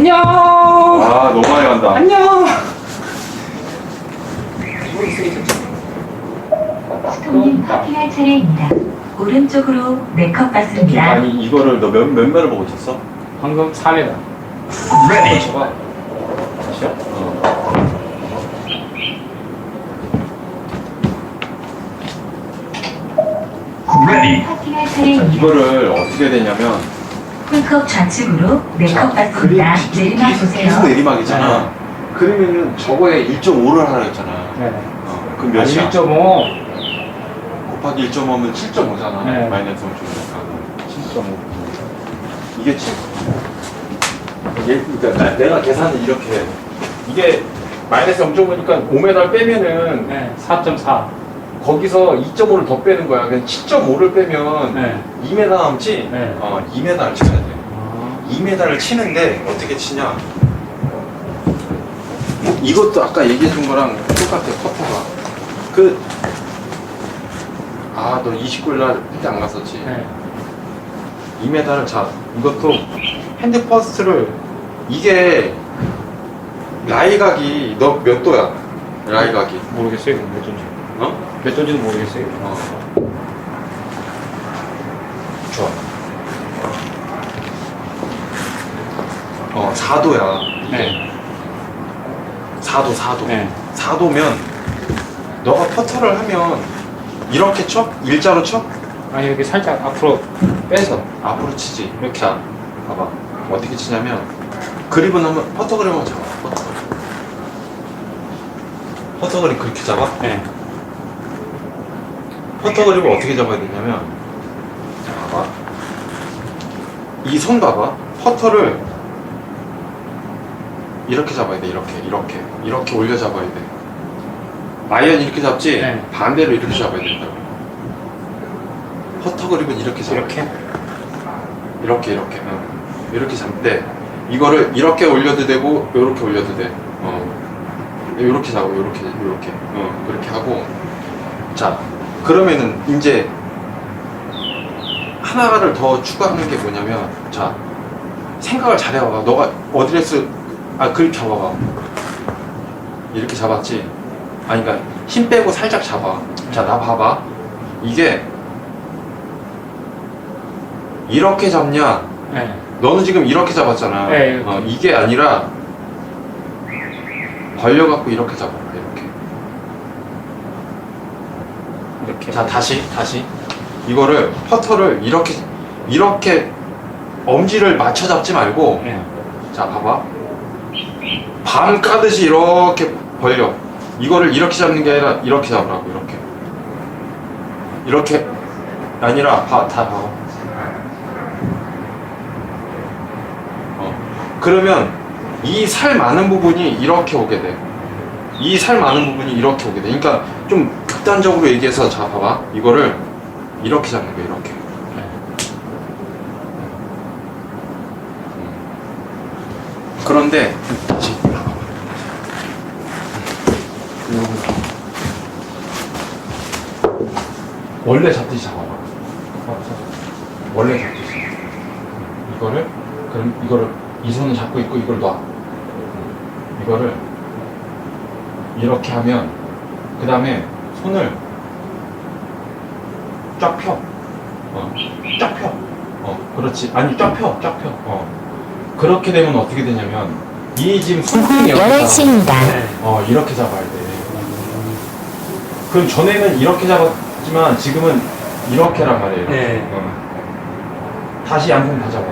안녕! 아 너무 많이 간다. 안녕! 스톤님 커피 할 차례입니다. 오른쪽으로 네컵 받습니다. 아니 이거를 너 몇 몇 매를 보고 있었어? 방금 3회다. 레디. 어. 커피 할 자, 차례입니다. 이거를 어떻게 되냐면 풀컵 좌측으로 네 자, 컵 받습니다. 내리막 계속 보세요. 내리막이잖아. 그러면은 저거에 1.5를 하라 했잖아. 네. 어, 그럼 몇이야? 1.5. 곱하기 1.5면 7.5잖아. 네. 마이너스 0.5니까. 7.5. 이게 7. 얘, 그러니까 나- 내가 계산을 이렇게 해. 이게 마이너스 0.5니까 5m를 빼면은 네. 4.4. 거기서 2.5를 더 빼는 거야. 그냥 7.5를 빼면 네. 2m 남지? 네. 어, 2m를 쳐야 돼. 아. 2m를 치는데 어떻게 치냐? 이것도 아까 얘기해 준 거랑 똑같아, 커터가. 그, 아, 너 29일 날 그때 안 갔었지? 네. 2m를 자, 이것도 핸드 퍼스트를, 이게, 라이각이, 너 몇 도야? 라이각이. 모르겠어요. 이거 몇 존지. 어? 몇 존지도 모르겠어요. 어. 좋아. 어, 4도야. 네. 4도, 4도. 네. 4도면, 너가 퍼터를 하면, 이렇게 쳐? 일자로 쳐? 아니, 이렇게 살짝 앞으로 빼서. 앞으로 치지. 이렇게. 자, 봐봐. 어떻게 치냐면, 그립은 한번, 퍼터 그립 한번 잡아. 퍼터 그립 그렇게 잡아? 네. 퍼터 그립을 어떻게 잡아야 되냐면 자 봐봐 이손 봐봐. 퍼터를 이렇게 잡아야 돼. 이렇게 이렇게. 이렇게 올려 잡아야 돼. 아이언 이렇게 잡지? 네. 반대로 이렇게 잡아야 된다고. 퍼터 그립은 이렇게 잡아. 이렇게? 이렇게 이렇게. 응. 이렇게 잡는데 이거를 이렇게 올려도 되고 이렇게 올려도 돼. 어. 이렇게 잡고 이렇게 이렇게. 어, 그렇게 하고. 자 그러면은 이제 하나를 더 추가하는 게 뭐냐면 자 생각을 잘 해봐봐. 너가 어드레스 아 그립 잡아봐. 이렇게 잡았지? 아니 그러니까 힘 빼고 살짝 잡아. 자 나 봐봐. 이게 이렇게 잡냐? 네. 너는 지금 이렇게 잡았잖아. 네, 이렇게. 어, 이게 아니라 벌려갖고 이렇게 잡아 이렇게. 자 다시 다시. 이거를 퍼터를 이렇게 이렇게 엄지를 맞춰 잡지 말고 네. 자 봐봐. 반 까듯이 이렇게 벌려. 이거를 이렇게 잡는 게 아니라 이렇게 잡으라고 이렇게. 이렇게. 아니라 봐, 다 봐봐. 어. 그러면 이 살 많은 부분이 이렇게 오게 돼 이 살 많은 부분이 이렇게 오게 돼. 그러니까 좀 극단적으로 얘기해서 자 봐봐 이거를 이렇게 잡는 거야 이렇게 네. 그런데 다시 원래 잡듯이 잡아봐. 어, 잡아. 원래 잡듯이. 이거를 그럼 이거를 이 손을 잡고 있고 이걸 놔. 이거를 이렇게 하면 그 다음에 손을 쫙 펴. 어, 쫙 펴. 어, 그렇지. 아니 쫙 펴, 쫙 펴. 어. 그렇게 되면 어떻게 되냐면 이 지금 손등이 여기다 11시입니다. 네. 어 이렇게 잡아야 돼. 그럼 전에는 이렇게 잡았지만 지금은 이렇게란 말이에요. 네. 어. 다시 양손 다 잡아.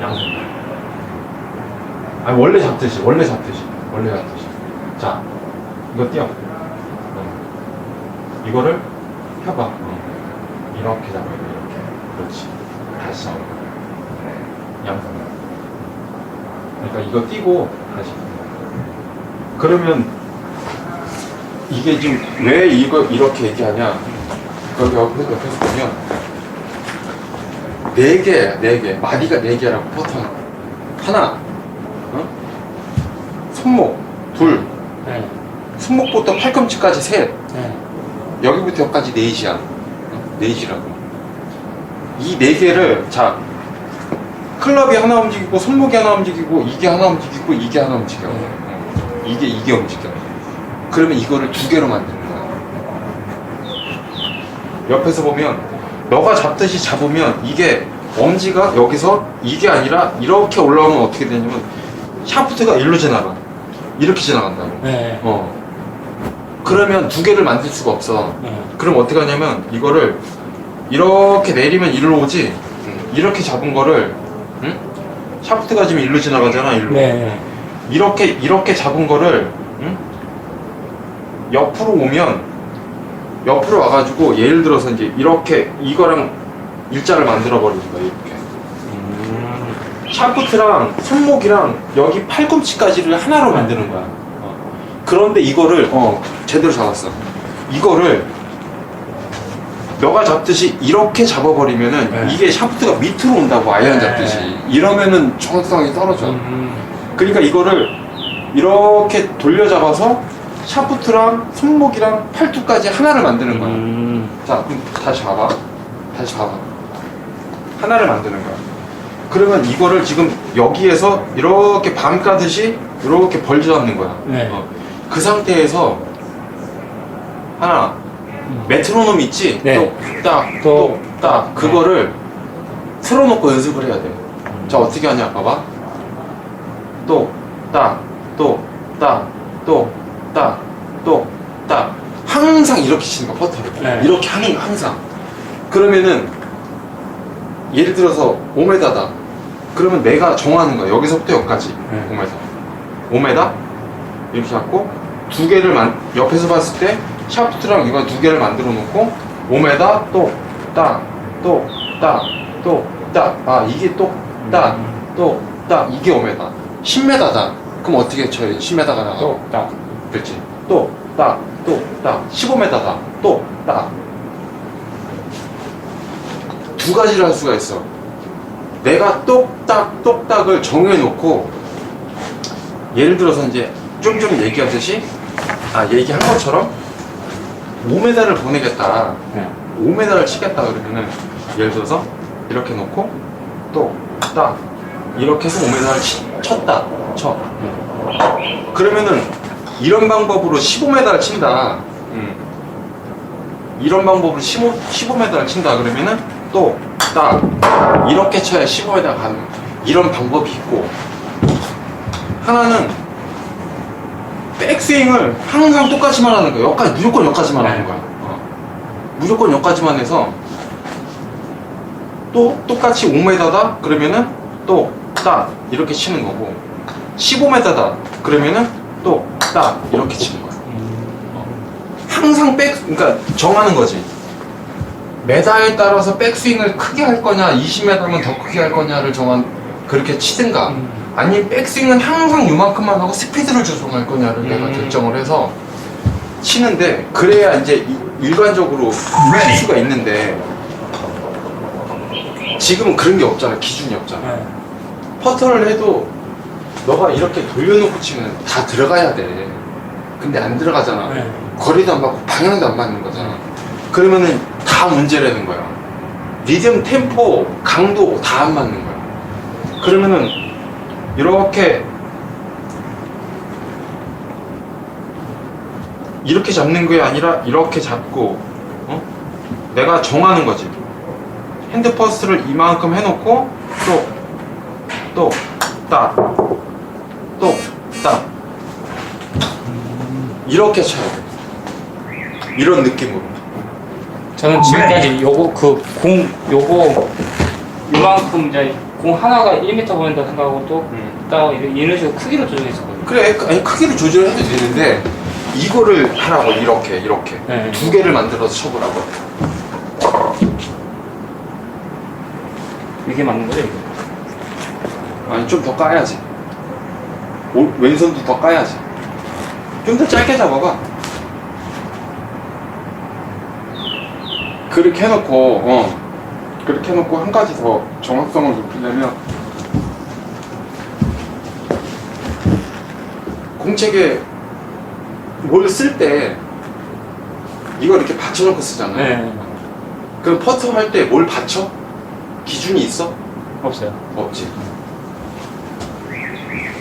양손. 아니 원래 잡듯이 원래 잡듯이 원래 잡듯이. 자 이거 띄어. 어. 이거를 펴봐. 어. 이렇게 잡아야 돼 이렇게. 그렇지. 다시 잡아. 양손. 그러니까 이거 띄고 다시. 그러면 이게 지금 왜 이거 이렇게 얘기하냐? 여기 옆에, 옆에서 보면 네 개, 네 개, 마디가 네 개라고 버튼 하나, 어? 손목 둘, 네. 손목부터 팔꿈치까지 셋, 네. 여기부터 여기까지. 어? 넷이라고. 이 네 개를 자 클럽이 하나 움직이고 손목이 하나 움직이고 이게 하나 움직이고 이게 하나 움직여. 어. 이게 이게 움직여. 그러면 이거를 두 개로 만드는 거야. 옆에서 보면 너가 잡듯이 잡으면 이게 엄지가 여기서 이게 아니라 이렇게 올라오면 어떻게 되냐면 샤프트가 일로 지나가. 이렇게 지나간다고. 네. 어. 그러면 두 개를 만들 수가 없어. 네. 그럼 어떻게 하냐면 이거를 이렇게 내리면 일로 오지 이렇게 잡은 거를 응? 샤프트가 지금 일로 지나가잖아 일로 네. 이렇게 이렇게 잡은 거를 응? 옆으로 오면 옆으로 와가지고 예를 들어서 이제 이렇게 이거랑 일자를 만들어 버리는 거야 이렇게 음. 샤프트랑 손목이랑 여기 팔꿈치까지를 하나로 만드는 거야. 어. 그런데 이거를 어 제대로 잡았어. 이거를 너가 잡듯이 이렇게 잡아버리면은 네. 이게 샤프트가 밑으로 온다고 아이언 네. 잡듯이 이러면은 정확성이 떨어져. 음. 그러니까 이거를 이렇게 돌려 잡아서 샤프트랑 손목이랑 팔뚝까지 하나를 만드는 거야. 음. 자, 그럼 다시 봐봐. 다시 봐봐. 하나를 만드는 거야. 그러면 이거를 지금 여기에서 이렇게 밤 까듯이 이렇게 벌려 잡는 거야. 네. 어. 그 상태에서 하나 메트로놈 있지? 네. 똑딱 또. 똑딱 그거를 틀어놓고 연습을 해야 돼. 자 어떻게 하냐 봐봐. 똑딱 똑딱 똑딱 똑딱 항상 이렇게 치는 거야 퍼터를. 네. 이렇게 하는 거 항상. 그러면은 예를 들어서 5m다. 그러면 내가 정하는 거야. 여기서부터 여기까지. 네. 5m. 5m. 이렇게 잡고 두 개를 만, 옆에서 봤을 때 샤프트랑 이거 두 개를 만들어 놓고 5m 또 딱, 또 딱, 또 딱. 아, 이게 또 딱, 또 딱. 이게 5m. 10m다. 그럼 어떻게 쳐야 10m가 나가? 또 딱. 그렇지. 또, 딱, 또, 딱. 15m다. 또, 딱. 두 가지를 할 수가 있어. 내가 똑딱, 똑딱을 정해놓고, 예를 들어서 이제 좀좀 얘기하듯이, 아, 얘기한 것처럼, 5m를 보내겠다. 네. 5m를 치겠다 그러면은, 예를 들어서, 이렇게 놓고, 또, 딱. 이렇게 해서 5m를 치, 쳤다. 쳐. 그러면은 이런 방법으로 15m를 친다. 음. 이런 방법으로 15, 15m를 친다 그러면은 또 딱 이렇게 쳐야 15m 가는 이런 방법이 있고 하나는 백스윙을 항상 똑같이만 하는 거야. 여기까지 무조건 여기까지만 하는 거야. 어. 무조건 여기까지만 해서 또 똑같이 5m다 그러면은 또 딱 이렇게 치는 거고 15m다 그러면은 또 딱 이렇게 치는 거야. 항상 백 그러니까 정하는 거지. 메다에 따라서 백스윙을 크게 할 거냐 20m면 더 크게 할 거냐를 정한 그렇게 치든가 음. 아니면 백스윙은 항상 요만큼만 하고 스피드를 조정할 거냐를 내가 음. 결정을 해서 치는데 그래야 이제 이- 일반적으로 칠 수가 있는데 지금은 그런 게 없잖아 기준이 없잖아 네. 퍼터를 해도 너가 이렇게 돌려놓고 치면 다 들어가야 돼. 근데 안 들어가잖아. 네. 거리도 안 맞고 방향도 안 맞는 거잖아. 그러면은 다 문제라는 거야. 리듬, 템포, 강도 다 안 맞는 거야. 그러면은 이렇게 이렇게 잡는 게 아니라 이렇게 잡고 어? 내가 정하는 거지. 핸드 퍼스트를 이만큼 해놓고 또 또, 딱, 또, 딱. 이렇게 쳐야 돼. 이런 느낌으로. 저는 지금까지 요거 그 공 요거 요만큼 이제 공 하나가 1m 보낸다 생각하고 또딱 이런 식으로 크기를 조정했었거든요. 그래, 그- 아니, 크기를 조절해도 되는데, 이거를 하라고, 이렇게, 이렇게. 네. 두 개를 만들어서 쳐보라고. 이게 맞는 거죠, 이거? 아니, 좀 더 까야지. 오, 왼손도 더 까야지. 좀 더 짧게 잡아봐. 그렇게 해놓고, 어. 그렇게 해놓고 한 가지 더 정확성을 높이려면, 공책에 뭘 쓸 때, 이걸 이렇게 받쳐놓고 쓰잖아. 네. 그럼 퍼터 할 때 뭘 받쳐? 기준이 있어? 없어요. 없지.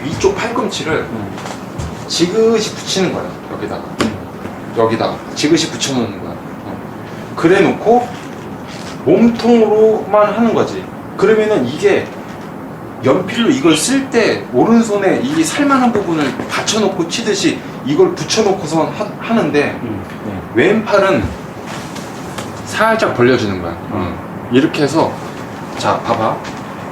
이쪽 팔꿈치를 음. 지그시 붙이는 거야 여기다가 여기다가 지그시 붙여놓는 거야 어. 그래 놓고 몸통으로만 하는 거지 그러면은 이게 연필로 이걸 쓸 때 오른손에 이 살만한 부분을 받쳐놓고 치듯이 이걸 붙여놓고서 하, 하는데 음. 네. 왼팔은 살짝 벌려주는 거야 어. 이렇게 해서 자 봐봐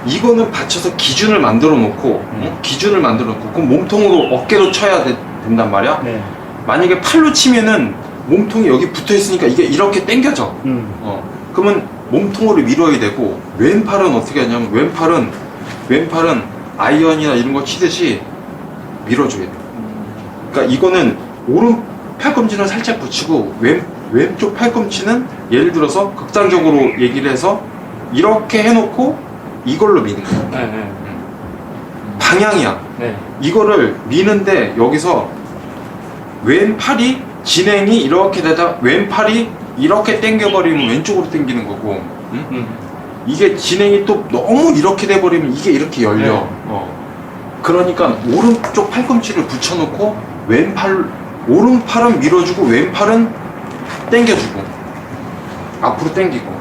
이거는 받쳐서 기준을 만들어 놓고 어? 기준을 만들어 놓고 그럼 몸통으로 어깨로 쳐야 돼- 된단 말이야 네. 만약에 팔로 치면은 몸통이 여기 붙어 있으니까 이게 이렇게 당겨져. 음. 어. 그러면 몸통으로 밀어야 되고 왼팔은 어떻게 하냐면 왼팔은 왼팔은 아이언이나 이런 거 치듯이 밀어줘야 돼. 그러니까 이거는 오른 팔꿈치는 살짝 붙이고 왼 왼쪽 팔꿈치는 예를 들어서 극단적으로 얘기를 해서 이렇게 해놓고 이걸로 미는 거야. 네. 네. 방향이야. 네. 이거를 미는데 여기서 왼팔이 진행이 이렇게 되다 왼팔이 이렇게 당겨버리면 왼쪽으로 당기는 거고 응? 음. 이게 진행이 또 너무 이렇게 돼버리면 이게 이렇게 열려 네. 어. 그러니까 오른쪽 팔꿈치를 붙여놓고 왼팔 오른팔은 밀어주고 왼팔은 당겨주고 앞으로 당기고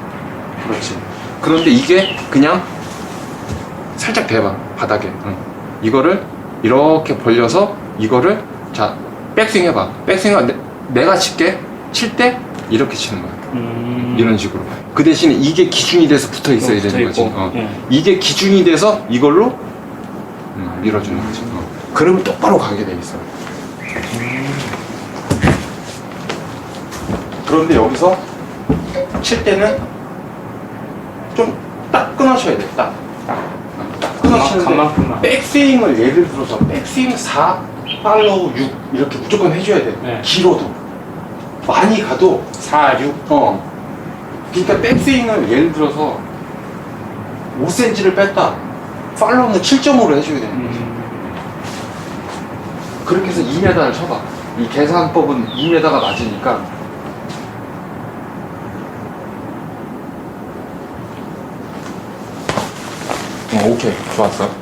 그렇지 그런데 이게 그냥 살짝 대봐 바닥에 응. 이거를 이렇게 벌려서 이거를 자 백스윙 해봐 백스윙 내, 내가 칠게 칠 때 이렇게 치는 거야 음. 이런 식으로 그 대신에 이게 기준이 돼서 붙어 있어야 붙어 되는 거지 있고, 어. 예. 이게 기준이 돼서 이걸로 음, 밀어주는 거지 어. 그러면 똑바로 가게 돼 있어 그런데 여기서 칠 때는 좀 딱 끊어셔야 돼 딱. 딱, 딱 끊어치는데 간만큼만. 백스윙을 예를 들어서 백스윙 4, 팔로우 6 이렇게 무조건 해줘야 돼 네. 길어도 많이 가도 4, 6. 어. 그러니까 백스윙을 예를 들어서 5cm를 뺐다. 팔로우는 7.5로 해줘야 돼. 음. 그렇게 해서 2m를 쳐봐. 이 계산법은 2m가 맞으니까. 어, 오케이. 좋았어.